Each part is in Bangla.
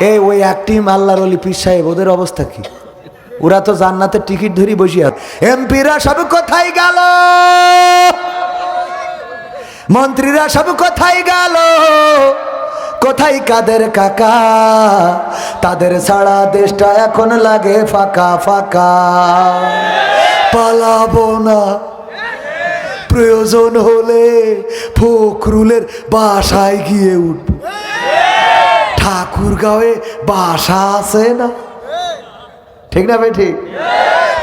এই ওই একটি আল্লাহর অলি পীর সাহেব, ওদের অবস্থা কি? ওরা তো জান্নাতের টিকিট ধরি বসে আছে। এমপিরা সব কোথায় গেল? মন্ত্রীরা সব কোথায় গেল? কোথায় কাদের কাকা? তাদের সারা দেশটা এখন লাগে ফাঁকা ফাঁকা। পালাবো না। প্রয়োজন হলে ফখরুলের বাসায় গিয়ে উঠব। ঠাকুর গাঁয়ে বাসা আছে না? ঠিক না ভাই ঠিক?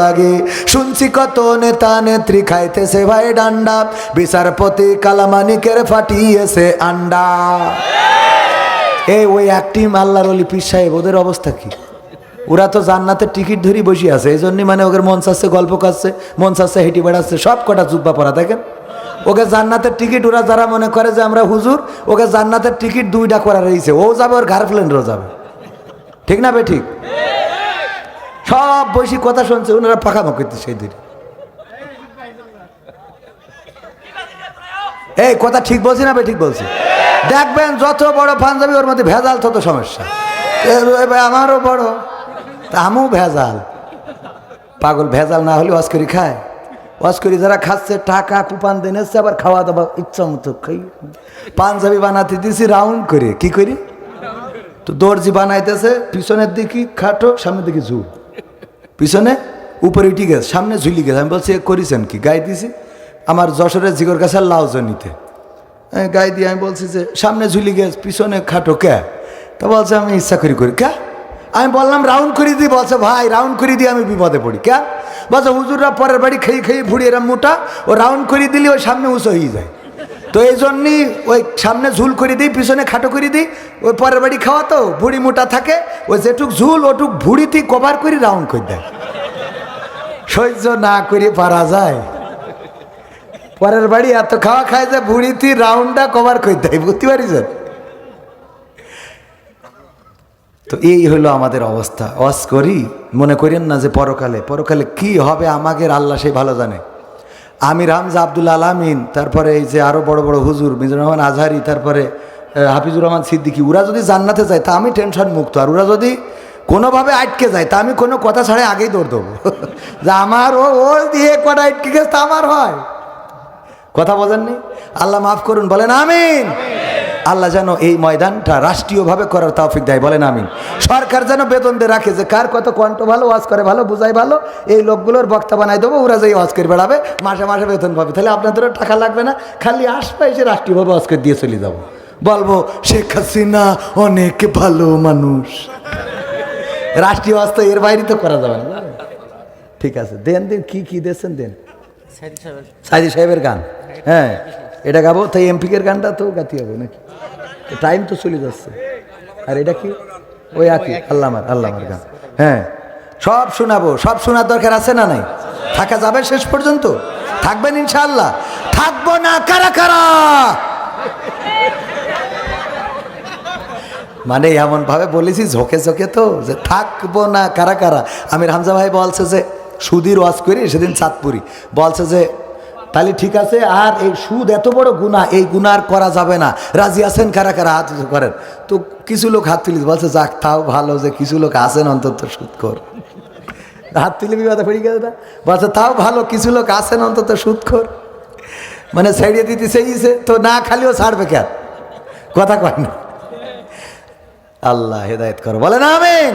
লাগে। শুনছি কত নেতা নেত্রী খাইতেছে ভাই ডান্ডা। বিচারপতি কালামানিকের ফাটিয়েছে আন্ডা। এই ওই একটি আল্লাহর অলি সাহেব, ওদের অবস্থা কি? ওরা তো জান্নাতের টিকিট ধরি বসে আছে এই জন্যই মানে ওদের মন চাচ্ছে, গল্প কাচ্ছে মন চাচ্ছে, হেঁটে বেড়াচ্ছে, সব কটা জুব্বা পরা, দেখেন? ওকে জান্নাতের টিকিট ওরা যারা মনে করে যে আমরা হুজুর, ওকে জান্নাতের টিকিট দুইটা করা রয়েছে, ও যাবে, ওর গার্লফ্রেন্ডও যাবে। ঠিক না বে ঠিক? সব বৈশি কথা শুনছে ওনারা পাকামা করতে সেই দিন এই কথা ঠিক বলছি না ঠিক বলছি। দেখবেন যত বড় পাঞ্জাবি, ওর মধ্যে ভেজাল তত সমস্যা। আমারও বড়। তা আমিও ভেজাল। পাগল, ভেজাল না হলে অস্করি খায়। অস্করি যারা খাচ্ছে, টাকা, কুপান দেন এসছে আবার খাওয়া দাওয়া ইচ্ছা মতো খাই। পাঞ্জাবি বানাতে দিছি রাউন্ড করে। কি করি? তো দর্জি বানাইতেছে, পিছনের দিকে খাটো, সামনের দিকে ঝুল পিছনে, উপরে উঠে গেছে, সামনে ঝুলি গেছে। আমি বলছি করিছেন কি? গাই দিছি। আমার যশোরের জিগর কাছে লাউ জনিতে গাই দিয়ে আমি বলছি যে, সামনে ঝুলি গেছে, পিছনে খাটো কে? তা বলছে, আমি ইচ্ছা করি করি। কে? আমি বললাম, রাউন্ড করে দিই বলছে, ভাই, রাউন্ড করে দিয়ে আমি বিপদে পড়ি। কে? বলছে, হুজুররা পরের বাড়ি খেয়ে খেয়ে ভুড়ি এরম মোটা, ও রাউন্ড করে দিলে ওই সামনে উঁচু হয়ে যায়। তো এই জন্যই ওই সামনে ঝুল করে দিই, পিছনে খাটো করে দিই। ওই পরের বাড়ি খাওয়া তো ভুড়ি মোটা থাকে, ওই যেটুক ঝুল, ওটুক ভুড়িতে কভার করে রাউন্ড করে দেয়। সহ্য না করে পারা যায়। পরের বাড়ি এত খাওয়া খায় যে ভুড়িতে রাউন্ডটা কভার করে দেয়, বুঝতে পারিস? তো এই হলো আমাদের অবস্থা। ওয়াজ করি, মনে করেন না যে পরকালে। পরকালে কি হবে আমাদের আল্লাহ সেই ভালো জানে। আমির হামজা আব্দুল আলামিন, তারপরে এই যে আরও বড় বড় হুজুর মিজুর রহমান আজহারি, তারপরে হাফিজুর রহমান সিদ্দিকি ওরা যদি জান্নাতে যায়, তা আমি টেনশন মুক্ত। আর ওরা যদি কোনোভাবে আটকে যায়, তা আমি কোনো কথা ছাড়াই আগেই দৌড় দেবো। যে আমার ও ওর দিয়ে কটা আটকে গেছে, তা আমার হয়। কথা বলেননি আল্লাহ মাফ করুন, বলেন আমিন। আল্লাহ যেন এই ময়দানটা রাষ্ট্রীয়ভাবে করার তৌফিক দেয়। বলেন আমি সরকার যেন বেতন দিয়ে রাখে যে কার কত কণ্ঠ ভালো ওয়াজ করে ভালো বুঝাই ভালো এই লোকগুলোর বক্তা বানাই দেবো ওরা যেই ওয়াজ করে বেড়াবে মাসে মাসে বেতন পাবে। তাহলে আপনাদেরও টাকা লাগবে না খালি আসবে এসে রাষ্ট্রীয়ভাবে ওয়াজ করে দিয়ে চলে যাব। বলব শেখ হাসিনা অনেক ভালো মানুষ। রাষ্ট্রীয় ওয়াজ তো এর বাইরে তো করা যাবে না। ঠিক আছে দেন দেন কি কি দেন? সাইদি সাহেবের গান। হ্যাঁ। এটা গাবো, তাই এমপিকের গানটা তো গাতি হবে নাকি? টাইম তো চলে যাচ্ছে। আর এটা কি? ওই একই আল্লামার আল্লামার গান। হ্যাঁ। সব শোনাবো, সব শোনার দরকার আছে না নাই? থাকা যাবে শেষ পর্যন্ত? থাকবেন ইনশাআল্লাহ। থাকব না কারা কারা? মানে এমন ভাবে বলেছি ঝোঁকে ঝোঁকে তো, যে থাকব না কারা কারা। আমির হামজা ভাই বলছে যে, সুদীর ওয়াজ করি, সেদিন চাঁদপুরি। বলছে যে তাহলে ঠিক আছে, আর এই সুদ এত বড় গুণা এই গুণা আর করা যাবে না। রাজি আছেন কারা কারা? হাত করেন। তো কিছু লোক হাত তুলি বলছে, যাক, তাও ভালো যে কিছু লোক আছেন, অন্তত সুদ কর। হাত তুলে বিবাদে পড়ে গেছে না। বলছে, তাও ভালো কিছু লোক আছেন, অন্তত সুদ কর। মানে ছাড়িয়ে দিতে সেইছে তো না খালিও ছাড়বে কেন কথা কয় না। আল্লাহ হেদায়ত করো। বলেন, আমিন।